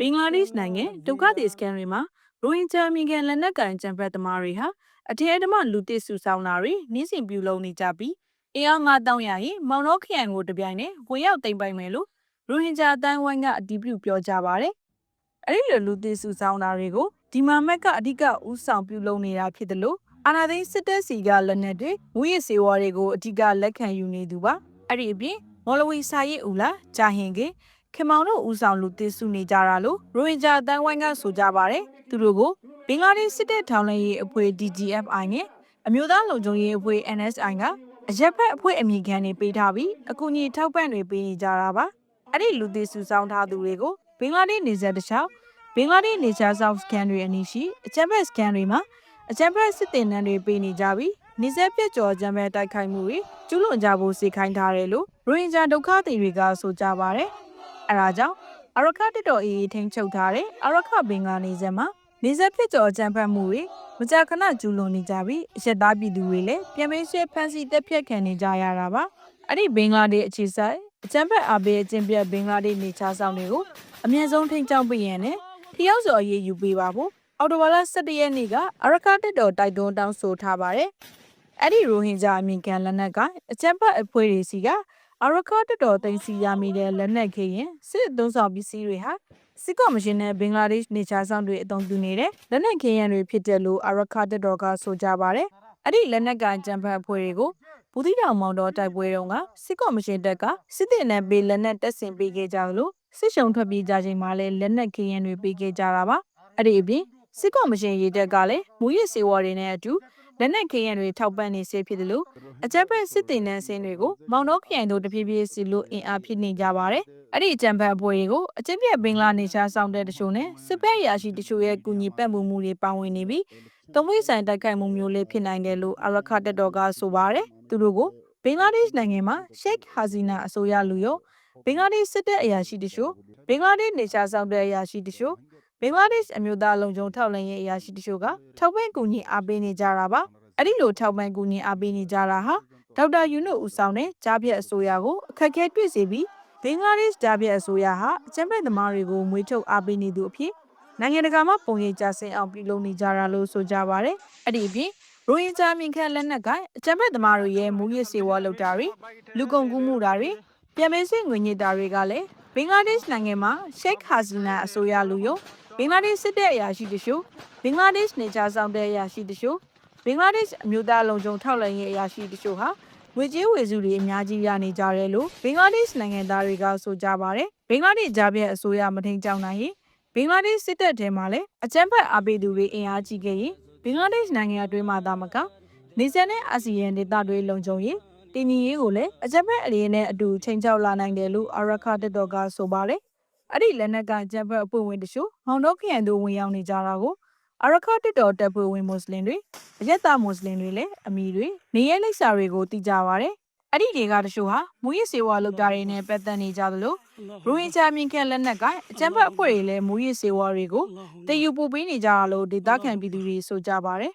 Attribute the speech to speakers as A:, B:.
A: ဘင်္ဂလားဒေ့ရှ်နိုင်ငံဒုက္ခသည်စခန်းတွေမှာရိုဟင်ဂျာအမီကန်လက်နက်ကန်ကြံဖက်သမားတွေဟာအထက်အဓမ္မလူတစ်စုဆောင်တာတွေနှင်းစင်ပြုလုပ်နေကြပြီးအင်အား9000ရရင်မောင်နှောခရိုင်ကိုတပြိုင်နဲ့ဝင်ရောက်တိမ်ပိုင်မယ်လို့ရိုဟင်ဂျာအတိုင်းဝိုင်းကအတည်ပြုပြောကြပါတယ်။အဲဒီလိုလူတစ်စုဆောင်တာတွေကိုဒီမာမက်ကအဓိကဥဆောင်ပြုလုပ်နေတာဖြစ်တယ်လို့အာနာသိန်းစစ်တပ်စီကလက်နက်တွေဝိရစေဝါတွေကိုအဓိကလက်ခံယူနေသူပါ။အဲ့ဒီအပြင်မော်လဝီစာရေးဦးလာဂျာဟင်ကေ ခင်မောင်တို့ဦးဆောင်လူတစ်စုနေကြတာလို့ရိုဟင်ဂျာအတိုင်းဝိုင်းကဆိုကြပါတယ်။သူတို့ကိုဘင်္ဂလားဒေ့ရှ်စစ်တပ်ထောင်လှမ်းရေးအဖွဲ့ DGFI နဲ့အမျိုးသားလုံခြုံရေးအဖွဲ့ NSI ကအရက်ဖက်အဖွဲ့အမိခံတွေပေးထားပြီးအကူအညီထောက်ပံ့တွေပေးနေကြတာပါအဲ့ဒီလူသေးစုဆောင်ထားသူတွေကိုဘင်္ဂလားဒေ့ရှ်နေဆက်တစ်လျှောက်ဘင်္ဂလားဒေ့ရှ်နေချာဆောက်စကန်တွေအနီးရှိအချမ်းဘက်စကန်တွေမှာအချမ်းဘက်စစ်တင်နန်းတွေပေးနေကြပြီးနေဆက်ပြက်ကျော်အချမ်းဘက်တိုက်ခိုက်မှုတွေကျူးလွန်ကြဖို့စေခိုင်းထားတယ်လို့ရိုဟင်ဂျာဒုက္ခသည်တွေကဆိုကြပါတယ် အဲဒါကြောင့်အရခတ်တော်အေးထိန်ချုပ်ထားတဲ့အရခဘင်္ဂလားနေဆက်မှာနေဆက်ပြက်ကျော်အချမ်းဘက်မှုတွေမကြာခဏကျူးလွန်နေကြပြီးအရက်သားပြည်သူတွေလည်းပြန်ပေးဆွဲဖမ်းဆီးတက်ဖြတ်ခံနေကြရတာပါအဲ့ဒီဘင်္ဂလားဒေ့ရှ်အခြေစိုက်အကြမ်းဖက်အဘေးအကျင့်ပြတ်ဘင်္ဂလားဒေ့ရှ်နေချားဆောင်တွေကိုအမြင့်ဆုံးထိန်းကျောင်းပေးရန်နဲ့ထျောက်စော်အရေးယူပေးပါဖို့အော်တိုဘာလ17ရက်နေ့ကအရကားတက်တော်တိုက်တွန်းတောင်းဆိုထားပါတယ်အဲ့ဒီရိုဟင်ဂျာအမြင့်ကန်လက်နက်ကအကြမ်းဖက်အဖွဲ့တွေစီက အရကားတက်တော်တင်စီရမိတဲ့လက်နက်ခေရင်စစ်အုံဆောင်ပစ္စည်းတွေဟာစစ်ကော်မရှင်နဲ့ဘင်္ဂလားဒေ့ရှ်နေချားဆောင်တွေအုံပြုနေတဲ့လက်နက်ခေရန်တွေဖြစ်တယ်လို့အရခါတက်တော်ကဆိုကြပါတယ်။အဲ့ဒီလက်နက်ကကြံဖတ်အဖွဲ့တွေကိုဘူးသီးတောင်မောင်တော်တိုက်ပွဲတုန်းကစစ်ကော်မရှင်တပ်ကစစ်တပ်နဲ့ပေးလက်နက်တက်ဆင်ပေးခဲ့ကြလို့စစ်ရှုံထွက်ပြေးကြချိန်မှာလည်းလက်နက်ခေရန်တွေပေးခဲ့ကြတာပါ။အဲ့ဒီအပြင်စစ်ကော်မရှင်ရေးတက်ကလည်းမူရစ်စေဝါတွေနဲ့အတူ လက်နက်ခေရန်တွေထောက်ပံ့နေစေဖြစ်တယ်လို့အကြက်ဖက်စစ်တင်နှန်းစင်းတွေကိုမောင်တော်ခရိုင်တို့တဖြည်းဖြည်းစီလို့အင်အားဖြစ်နေကြပါတယ်။အဲ့ဒီအကြံဖက်အဖွဲ့တွေကိုအကျင့်ပြတ်ဘင်္ဂလားနေရှားဆောင်တဲ့တချို့နဲ့စစ်ဖက်ရာရှိတချို့ရဲ့ကူညီပံ့ပိုးမှုတွေပါဝင်နေပြီးသုံးဝိဆိုင်တိုက်ခိုက်မှုမျိုးလေးဖြစ်နိုင်တယ်လို့အရခတက်တော်ကဆိုပါတယ်။သူတို့ကိုဘင်္ဂလားဒေ့ရှ်နိုင်ငံမှာရှိတ်ဟာစီနာအစိုးရလူရောဘင်္ဂလားဒေ့ရှ်စစ်တပ်အရာရှိတချို့ဘင်္ဂလားဒေ့ရှ်နေရှားဆောင်တဲ့အရာရှိတချို့ ဘင်္ဂလားဒေ့ရှ်အမျိုးသားလုံခြုံထောက်လှမ်းရေးအရာရှိတချို့ကထောက်ပံ့ကူညီအားပေးနေကြတာပါ။အဲ့ဒီလိုထောက်ပံ့ကူညီအားပေးနေကြတာဟာဒေါက်တာယူနုဦးဆောင်တဲ့ကြားပြတ်အစိုးရကိုအခက်အခဲတွေ့စေပြီးဘင်္ဂလားဒေ့ရှ်ကြားပြတ်အစိုးရဟာအကြမ်းဖက်သမားတွေကိုမွေးထုတ်အားပေးနေသူအဖြစ်နိုင်ငံတကာမှာပုံရိပ်ကြဆင်းအောင်ပြုလုပ်နေကြတာလို့ဆိုကြပါဗျ။အဲ့ဒီအပြင်ရိုဟင်ဂျာ民ခက်လက်နက်ကိုင်အကြမ်းဖက်သမားတွေရဲ့မူရစ်စေဝါလောက်တာတွေလူကုန်ကူးမှုတာတွေပြန်ပေးစစ်ငွေညစ်တာတွေကလည်းဘင်္ဂလားဒေ့ရှ်နိုင်ငံမှာရှိတ်ဟာစီနာအစိုးရလူရော ဘင်္ဂလားဒေ့ရှ်စစ်တပ်အရာရှိတချို့ဘင်္ဂလားဒေ့ရှ်နေချာဆောင်တဲ့အရာရှိတချို့ဘင်္ဂလားဒေ့ရှ်အမျိုးသားလုံခြုံထောက်လှမ်းရေးအရာရှိတချို့ဟာငွေကြေးဝေစုတွေအများကြီးရနေကြတယ်လို့ဘင်္ဂလားဒေ့ရှ်နိုင်ငံသားတွေကဆိုကြပါတယ်ဘင်္ဂလားဒေ့ရှ်ဂျာပြည့်အစိုးရမထိန်ကြောင်နိုင်ရင်ဘင်္ဂလားဒေ့ရှ်စစ်တပ်ထဲမှာလည်းအကြမ်းဖက်အားပေးသူတွေအင်အားကြီးခဲ့ရင်ဘင်္ဂလားဒေ့ရှ်နိုင်ငံအတွင်းမှာသာမကနေဆက်နဲ့အာဆီယံဒေသတွေလုံခြုံရေးတင်ညီရေးကိုလည်းအကြမ်းဖက်အရေးနဲ့အတူချိန်ချောက်လာနိုင်တယ်လို့အရခတက်တော်ကဆိုပါတယ် အဲ့ဒီလက်နက်ကကြမ်းဖက်အဖွဲ့ဝင်တချို့မောင်တော့ခရိုင်တို့ဝင်ရောက်နေကြတာကိုအရခတက်တော်တပ်ဖွဲ့ဝင်မွတ်စလင်တွေအရက်သားမွတ်စလင်တွေလည်းအမီတွေနေရဲလိပ်စာတွေကိုတည်ကြပါတယ်အဲ့ဒီတွေကတချို့ဟာမူရစ်စေဝါလောက်တာတွေနဲ့ပတ်သက်နေကြသလိုရိုဟင်ဂျာ民ကန်လက်နက်ကအကြမ်းဖက်အဖွဲ့တွေလည်းမူရစ်စေဝါတွေကိုတည်ယူပို့ပေးနေကြတာလို့ဒေသခံပြည်သူတွေဆိုကြပါတယ်